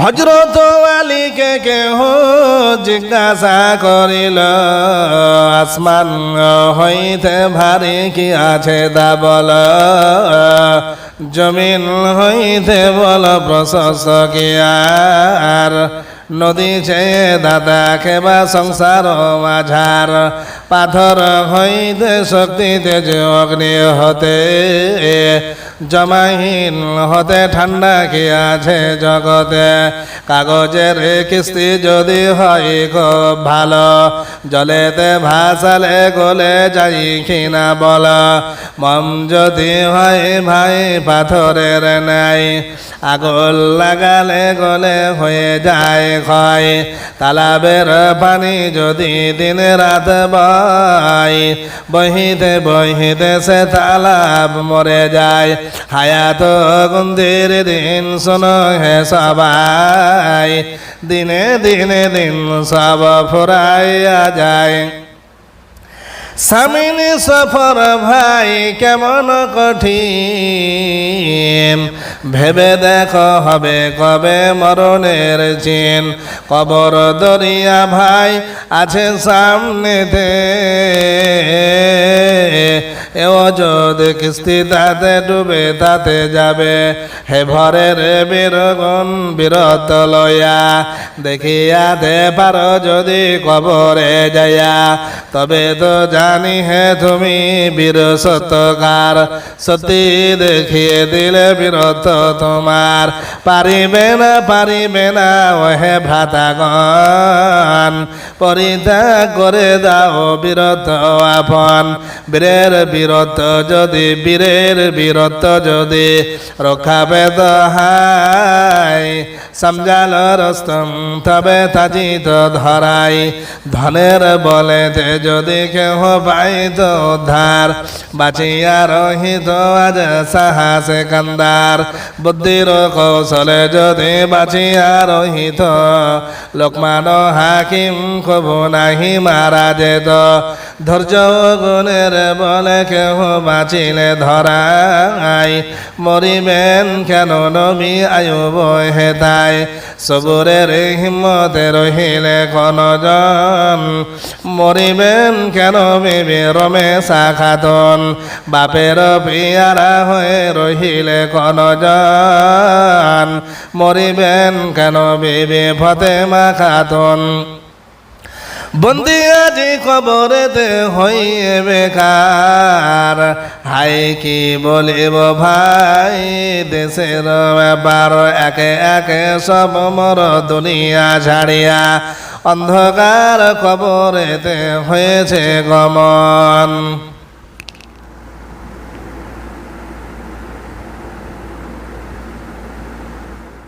হজরত আলীকে কেহ জিজ্ঞাসা করিল, আসমান হইতে ভারী কি আছে দা বল। জমিন হইতে বল, প্রশস্ত কি আর? নদী চেয়ে দাদা খেবা সংসার মাঝার পাথর হইতে শক্তিতে যে অগ্নি হতে জমাহীন হতে ঠান্ডা কি আছে জগতে? কাগজের কিস্তি যদি হয় খুব ভালো, জলেতে ভাসালে গলে যাই কিনা বল। মম যদি হয় ভাই পাথরের নাই আগুন লাগালে গলে হয়ে যায় ক্ষয়। তালাবের পানি যদি দিন রাত বহিতে বহিতে সে তালাব মরে যায়। হায়াত গন্ধির দিন শোনো হে সবাই। দিনে দিনে দিন সব ফুরাইয়া যায়। সামিনী সফর ভাই কেমন কঠিন? ভেবে দেখো হবে কবে মরণের চিন। কবর দরিয়া ভাই আছে সামনেতে। এও যদি কিস্তি তাতে ডুবে, তাতে যাবে। হে ভরের বীরগণ বীরত লয়া দেখিয়া দে পারো যদি কবরে যায়া তবে তো জানি হে তুমি বীর সত্যকার সত্যি দেখিয়ে দিলে বীরত তোমার। পারিবে না পারিবে না ওহে ভ্রাতাগণ পরিত্যাগ করে দাও বিরত আপন। বীরের বিরত যদি বীরের বিরত যদি রক্ষাবে হাই সমজাল রস্তম তবে তাজিত ধরাই ধনের বলে যে যদি কেহ পাইত উদ্ধার বাঁচিয়া রহিত আজ সাহসে কান্দার বুদ্ধির কৌশলে যদি বাঁচিয়া রহিত লোকমান হাকিম কবু নাহি মারা যেত ধৈর্য গুণের বলে কেহ বাঁচিলে ধরাই মরিবেন কেন নবী আয়ুব হেতায় সবরের হিম্মতে রহিলে কনজন মরিবেন কেন বিবি রমেশা খাতন বাপের পিয়ারা হয়ে রহিলে কনজন মরিবেন কেন বিবি ফতেমা খাতন? বন্দি আজি কবরেতে হইয়ে বেকার। হাই কি বলিব ভাই, দেশের ব্যাপার একে একে সব মর দুনিয়া ছাড়িয়া অন্ধকার কবরেতে হয়েছে গমন।